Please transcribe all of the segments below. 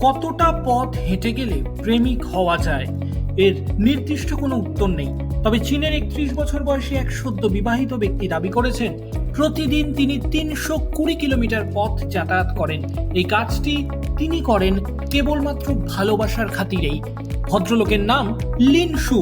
কতটা পথ হেঁটে গেলে প্রেমিক হওয়া যায়, এর নির্দিষ্ট কোনো উত্তর নেই। তবে চীনের একত্রিশ বছর বয়সী এক সদ্য বিবাহিত ব্যক্তি দাবি করেছেন, প্রতিদিন তিনি তিনশো কুড়ি কিলোমিটার পথ যাতায়াত করেন। এই কাজটি তিনি করেন কেবলমাত্র ভালোবাসার খাতিরেই। ভদ্রলোকের নাম লিন শু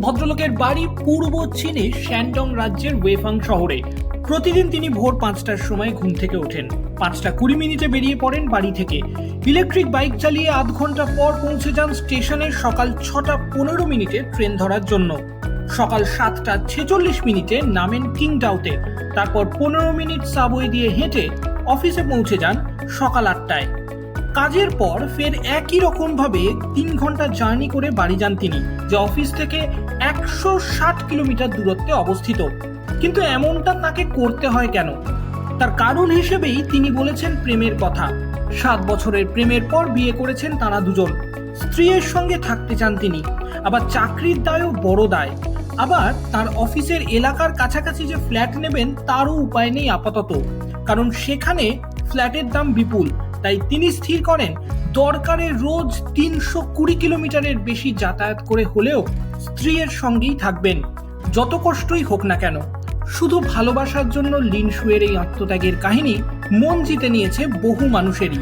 ভদ্রলোকের বাড়ি পূর্ব চীনে শ্যান্ডং রাজ্যের ওয়েফাং শহরে। প্রতিদিন তিনি ভোর পাঁচটার সময় ঘুম থেকে ওঠেন। পাঁচটা কুড়ি মিনিটে বেরিয়ে পড়েন বাড়ি থেকে। ইলেকট্রিক বাইক চালিয়ে আধ ঘণ্টা পর পৌঁছে যান স্টেশনে সকাল ছটা পনেরো মিনিটে ট্রেন ধরার জন্য। সকাল সাতটা ছেচল্লিশ মিনিটে নামেন কিংডাউতে তারপর পনেরো মিনিট সাবওয়ে দিয়ে হেঁটে অফিসে পৌঁছে যান সকাল আটটায়। কাজের পর ফের একই রকম ভাবে তিন ঘণ্টা জার্নি করে বাড়ি যান তিনি, যে অফিস থেকে একশো ষাট কিলোমিটার দূরত্বে অবস্থিত। কিন্তু এমনটা তাকে করতে হয় কেন? তার কারণ হিসেবেই তিনি বলেছেন প্রেমের কথা। সাত বছরের প্রেমের পর বিয়ে করেছেন তারা দুজন। স্ত্রীর সঙ্গে থাকতে চান তিনি, আবার চাকরির দায়ও বড় দায়। আবার তার অফিসের এলাকার কাছাকাছি যে ফ্ল্যাট নেবেন তারও উপায় নেই আপাতত, কারণ সেখানে ফ্ল্যাটের দাম বিপুল। তাই তিনি স্থির করেন, দরকারে রোজ তিনশো কুড়ি কিলোমিটারের বেশি যাতায়াত করে হলেও স্ত্রীর সঙ্গেই থাকবেন, যত কষ্টই হোক না কেন। শুধু ভালোবাসার জন্য লিনশুয়ের এই আত্মত্যাগের কাহিনী মন জিতে নিয়েছে বহু মানুষেরই।